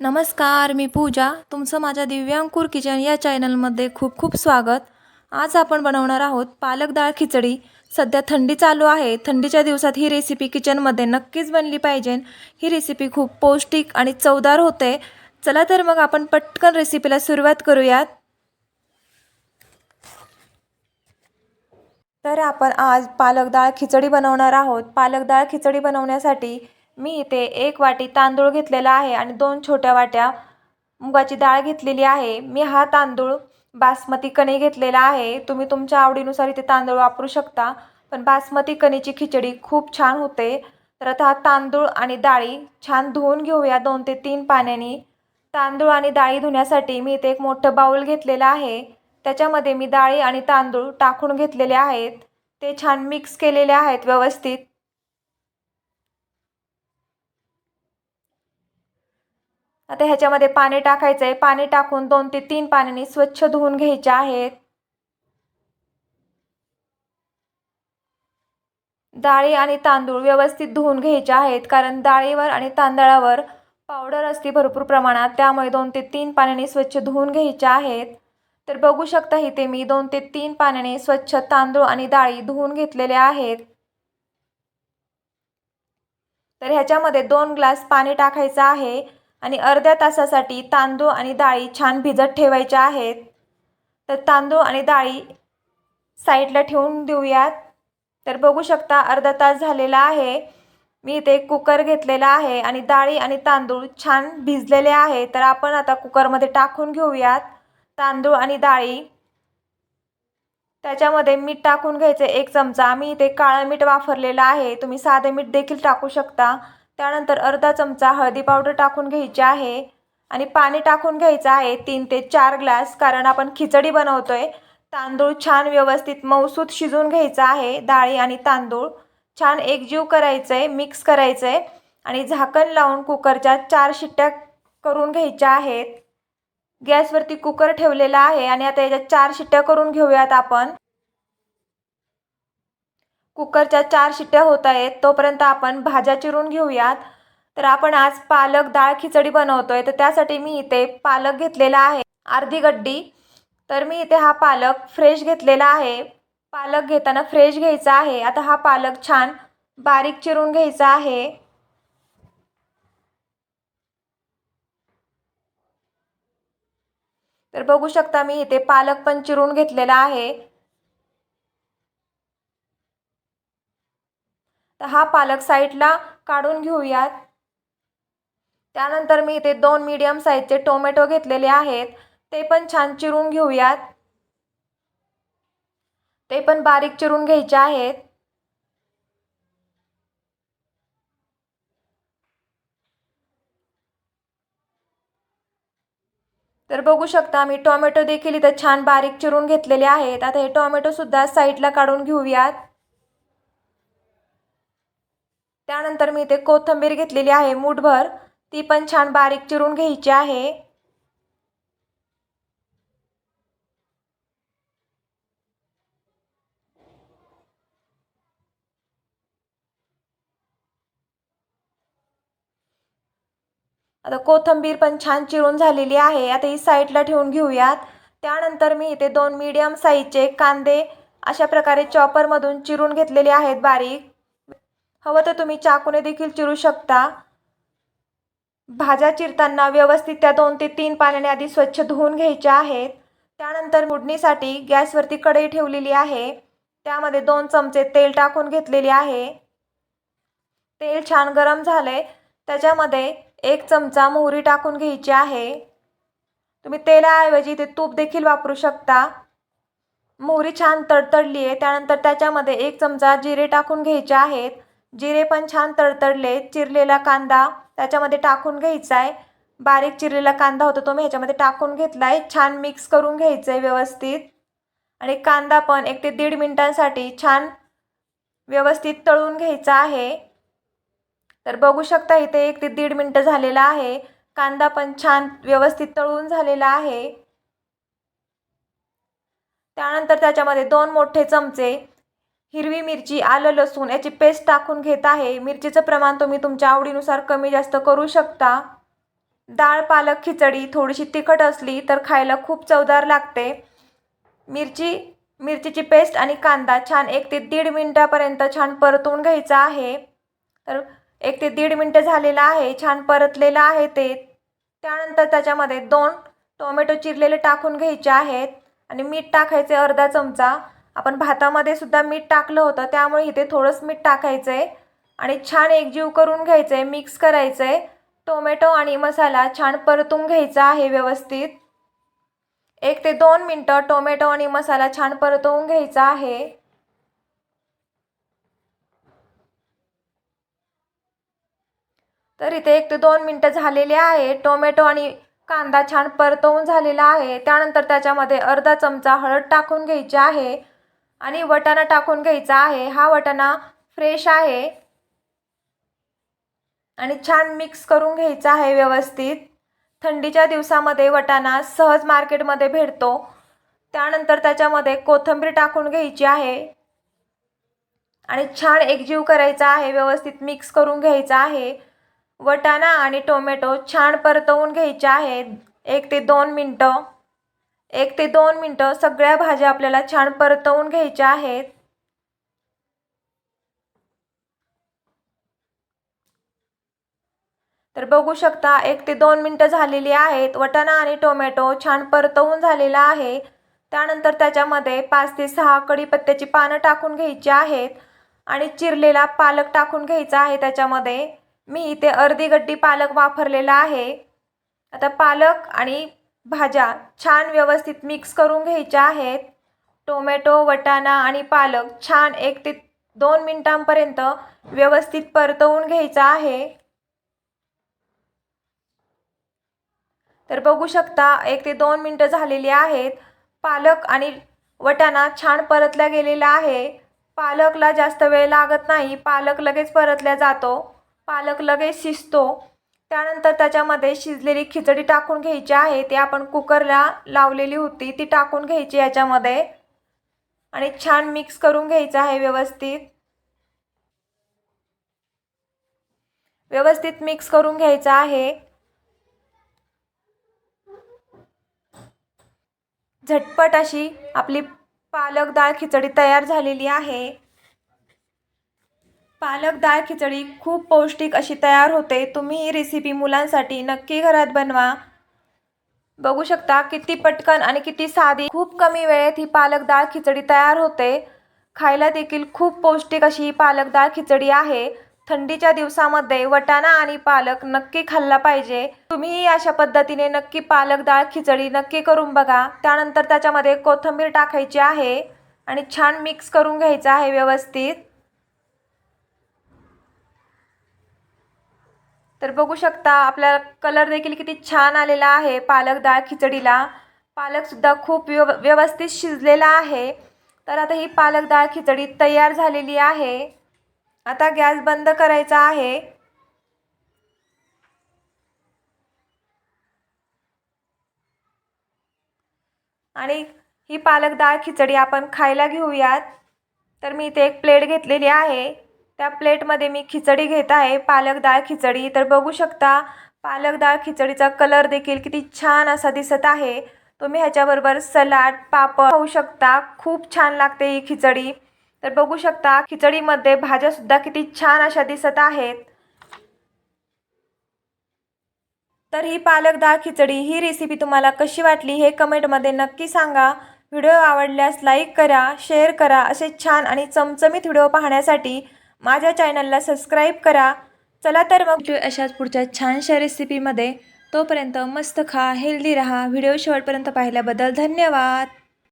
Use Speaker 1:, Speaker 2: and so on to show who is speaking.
Speaker 1: नमस्कार मी पूजा. तुमचं माझ्या दिव्यांकूर किचन या चॅनलमध्ये खूप खूप स्वागत. आज आपण बनवणार आहोत पालक डाळ खिचडी. सध्या थंडी चालू आहे. थंडीच्या दिवसात ही रेसिपी किचनमध्ये नक्कीच बनली पाहिजे. ही रेसिपी खूप पौष्टिक आणि चवदार होते. चला तर मग आपण पटकन रेसिपीला सुरुवात करूयात. तर आपण आज पालक डाळ खिचडी बनवणार आहोत. पालक डाळ खिचडी बनवण्यासाठी मी इथे एक वाटी तांदूळ घेतलेला आहे आणि दोन छोट्या वाट्या मुगाची डाळ घेतलेली आहे. मी हा तांदूळ बासमती कणी घेतलेला आहे. तुम्ही तुमच्या आवडीनुसार इथे तांदूळ वापरू शकता पण बासमती कणीची खिचडी खूप छान होते. तर आता हा तांदूळ आणि डाळी छान धुवून घेऊया. दोन ते तीन पाण्याने तांदूळ आणि डाळी धुण्यासाठी मी इथे एक मोठं बाऊल घेतलेलं आहे. त्याच्यामध्ये मी डाळी आणि तांदूळ टाकून घेतलेले आहेत. ते छान मिक्स केलेले आहेत व्यवस्थित. आता ह्याच्यामध्ये पाणी टाकायचं आहे पाणी टाकून दोन ते तीन पाण्याने स्वच्छ धुवून घ्यायचे आहेत. डाळी आणि तांदूळ व्यवस्थित धुवून घ्यायचे आहेत कारण डाळीवर आणि तांदळावर पावडर असते भरपूर प्रमाणात त्यामुळे दोन ते तीन पाण्याने स्वच्छ धुवून घ्यायचे आहेत. तर बघू शकता इथे मी दोन ते तीन पाण्याने स्वच्छ तांदूळ आणि डाळी धुवून घेतलेले आहेत. तर ह्याच्यामध्ये दोन ग्लास पाणी टाकायचं आहे. आणि अर्ध्या तासासाठी तांदूळ आणि डाळी छान भिजत ठेवायच्या आहेत. तर तांदूळ आणि डाळी साईडला ठेवून देऊयात. तर बघू शकता अर्धा तास झालेला आहे. मी इथे कुकर घेतलेला आहे आणि डाळी आणि तांदूळ छान भिजलेले आहे तर आपण आता कुकरमध्ये टाकून घेऊयात. तांदूळ आणि डाळी. त्याच्यामध्ये मीठ टाकून घ्यायचं एक चमचा. मी इथे काळं मीठ वापरलेलं आहे. तुम्ही साधे मीठ देखील टाकू शकता. त्यानंतर अर्धा चमचा हळदी पावडर टाकून घ्यायची आहे. आणि पाणी टाकून घ्यायचं आहे तीन ते चार ग्लास कारण आपण खिचडी बनवतो आहे तांदूळ छान व्यवस्थित मऊसूत शिजून घ्यायचा आहे. डाळी आणि तांदूळ छान एकजीव करायचं आहे मिक्स करायचं आहे आणि झाकण लावून कुकरच्या चार शिट्ट्या करून घ्यायच्या आहेत. गॅसवरती कुकर ठेवलेला आहे आणि आता याच्यात चार शिट्ट्या करून घेऊयात आपण. कुकरच्या चार शिट्ट्या होत आहेत तोपर्यंत आपण भाज्या चिरून घेऊयात. तर आपण आज पालक डाळ खिचडी बनवतोय तर त्यासाठी मी इथे पालक घेतलेला आहे अर्धी गड्डी. तर मी इथे हा पालक फ्रेश घेतलेला आहे. पालक घेताना फ्रेश घ्यायचा आहे. आता हा पालक छान बारीक चिरून घ्यायचा आहे. तर बघू शकता मी इथे पालक पण चिरून घेतलेला आहे. तर हा पालक साईडला काढून घेऊयात. त्यानंतर मी इथे दोन मीडियम साईजचे टोमॅटो घेतलेले आहेत. ते पण छान चिरून घेऊयात. ते पण बारीक चिरून घ्यायचे आहेत. तर बघू शकता मी टोमॅटो देखील इथं छान बारीक चिरून घेतलेले आहेत. आता हे टोमॅटोसुद्धा साईडला काढून घेऊयात. त्यानंतर मी इथे कोथिंबीर घेतलेली आहे मूठभर. ती पण छान बारीक चिरून घ्यायची आहे. आता कोथिंबीर पण छान चिरून झालेली आहे. आता ही साईडला ठेवून घेऊयात. त्यानंतर मी इथे दोन मीडियम साईजचे कांदे अशा प्रकारे चॉपरमधून चिरून घेतलेले आहेत बारीक. हवं तर तुम्ही चाकूने देखील चिरू शकता. भाज्या चिरताना व्यवस्थित त्या दोन ते तीन पाण्याने आधी स्वच्छ धुवून घ्यायच्या आहेत. त्यानंतर मुडणीसाठी गॅसवरती कढई ठेवलेली आहे. त्यामध्ये दोन चमचे तेल टाकून घेतलेले आहे. तेल छान गरम झाले त्याच्यामध्ये एक चमचा मोहरी टाकून घ्यायची आहे. तुम्ही तेलाऐवजी ते तूप देखील वापरू शकता. मोहरी छान तडतडली आहे त्यानंतर त्याच्यामध्ये एक चमचा जिरे टाकून घ्यायचे आहेत. जिरे पण छान तडतडले चिरलेला कांदा त्याच्यामध्ये टाकून घ्यायचा आहे बारीक चिरलेला कांदा होता तो मी ह्याच्यामध्ये टाकून घेतला आहे छान मिक्स करून घ्यायचं आहे व्यवस्थित. आणि कांदा पण एक ते दीड मिनटांसाठी छान व्यवस्थित तळून घ्यायचा आहे. तर बघू शकता इथे एक ते दीड मिनटं झालेला आहे. कांदा पण छान व्यवस्थित तळून झालेला आहे. त्यानंतर त्याच्यामध्ये दोन मोठे चमचे हिरवी मिरची आलं लसूण याची पेस्ट टाकून घेत आहे. मिरचीचं प्रमाण तुम्ही तुमच्या आवडीनुसार कमी जास्त करू शकता. डाळ पालक खिचडी थोडीशी तिखट असली तर खायला खूप चवदार लागते. मिरची मिरचीची पेस्ट आणि कांदा छान एक ते दीड मिनटापर्यंत छान परतवून घ्यायचा आहे. तर एक ते दीड मिनटं झालेलं आहे छान परतलेलं आहे ते. त्यानंतर त्याच्यामध्ये दोन टोमॅटो चिरलेले टाकून घ्यायचे आहेत. आणि मीठ टाकायचे अर्धा चमचा. आपण भातामध्ये सुद्धा मीठ टाकलं होतं त्यामुळे इथे थोडंच मीठ टाकायचं आहे आणि छान एकजीव करून घ्यायचं आहे मिक्स करायचं आहे टोमॅटो आणि मसाला छान परतून घ्यायचा आहे व्यवस्थित. एक ते दोन मिनटं टोमॅटो आणि मसाला छान परतवून घ्यायचा आहे. तर इथे एक ते दोन मिनटं झालेले आहे. टोमॅटो आणि कांदा छान परतवून झालेला आहे. त्यानंतर त्याच्यामध्ये अर्धा चमचा हळद टाकून घ्यायची आहे. आणि वटाणा टाकून घ्यायचा आहे. हा वटाणा फ्रेश आहे. आणि छान मिक्स करून घ्यायचा आहे व्यवस्थित. थंडीच्या दिवसामध्ये वटाणा सहज मार्केटमध्ये भेटतो. त्यानंतर त्याच्यामध्ये कोथिंबीर टाकून घ्यायची आहे. आणि छान एकजीव करायचा आहे. व्यवस्थित मिक्स करून घ्यायचा आहे. वटाणा आणि टोमॅटो छान परतवून घ्यायचे आहे एक ते दोन मिनटं. एक ते दोन मिनटं सगळ्या भाज्या आपल्याला छान परतवून घ्यायच्या आहेत. तर बघू शकता एक ते दोन मिनटं झालेली आहेत. वटाणा आणि टोमॅटो छान परतवून झालेला आहे. त्यानंतर त्याच्यामध्ये पाच ते सहा कढीपत्त्याची पानं टाकून घ्यायची आहेत आणि चिरलेला पालक टाकून घ्यायचा आहे त्याच्यामध्ये. मी इथे अर्धी गड्डी पालक वापरलेला आहे. आता पालक आणि भाज्या छान व्यवस्थित मिक्स करून घ्यायच्या आहेत. टोमॅटो वटाणा आणि पालक छान एक ते दोन मिनटांपर्यंत व्यवस्थित परतवून घ्यायचा आहे. तर बघू शकता एक ते दोन मिनटं झालेली आहेत. पालक आणि वटाणा छान परतला गेलेला आहे. पालकला जास्त वेळ लागत नाही. पालक लगेच परतल्या जातो. पालक लगेच शिजतो. त्यानंतर त्याच्यामध्ये शिजलेली खिचडी टाकून घ्यायची आहे. ती आपण कुकरला लावलेली होती. ती टाकून घ्यायची याच्यामध्ये. आणि छान मिक्स करून घ्यायचं आहे व्यवस्थित. व्यवस्थित मिक्स करून घ्यायचं आहे. झटपट अशी आपली पालक डाळ खिचडी तयार झालेली आहे. पालक डाळ खिचडी खूप पौष्टिक अशी तयार होते. तुम्ही ही रेसिपी मुलांसाठी नक्की घरात बनवा. बघू शकता किती पटकन आणि किती साधी खूप कमी वेळेत ही पालक डाळ खिचडी तयार होते. खायला देखील खूप पौष्टिक अशी ही पालक डाळ खिचडी आहे. थंडीच्या दिवसामध्ये वटाणा आणि पालक नक्की खाल्ला पाहिजे. तुम्हीही अशा पद्धतीने नक्की पालक डाळ खिचडी नक्की करून बघा. त्यानंतर त्याच्यामध्ये कोथिंबीर टाकायची आहे आणि छान मिक्स करून घ्यायचं आहे व्यवस्थित. तर बघू शकता आपल्याला कलर देखील किती छान आलेला आहे पालक डाळ खिचडीला. पालकसुद्धा खूप व्यव व्यवस्थित शिजलेला आहे. तर आता ही पालक डाळ खिचडी तयार झालेली आहे. आता गॅस बंद करायचा आहे. आणि ही पालक डाळ खिचडी आपण खायला घेऊयात. तर मी इथे एक प्लेट घेतलेली आहे. त्या प्लेटमध्ये मी खिचडी घेत आहे. पालक डाळ खिचडी. तर बघू शकता पालक डाळ खिचडीचा कलर देखील किती छान असा दिसत आहे. तुम्ही ह्याच्याबरोबर सलाड पापड खाऊ शकता. खूप छान लागते ही खिचडी. तर बघू शकता खिचडीमध्ये भाज्यासुद्धा किती छान अशा दिसत आहेत. तर ही पालक डाळ खिचडी ही रेसिपी तुम्हाला कशी वाटली हे कमेंटमध्ये नक्की सांगा. व्हिडिओ आवडल्यास लाईक करा शेअर करा. असे छान आणि चमचमीत व्हिडिओ पाहण्यासाठी माझ्या चॅनलला सबस्क्राईब करा. चला तर मग अशाच पुढच्या छानशा रेसिपीमध्ये तोपर्यंत मस्त खा हेल्दी राहा. व्हिडिओ शेवटपर्यंत पाहिल्याबद्दल धन्यवाद.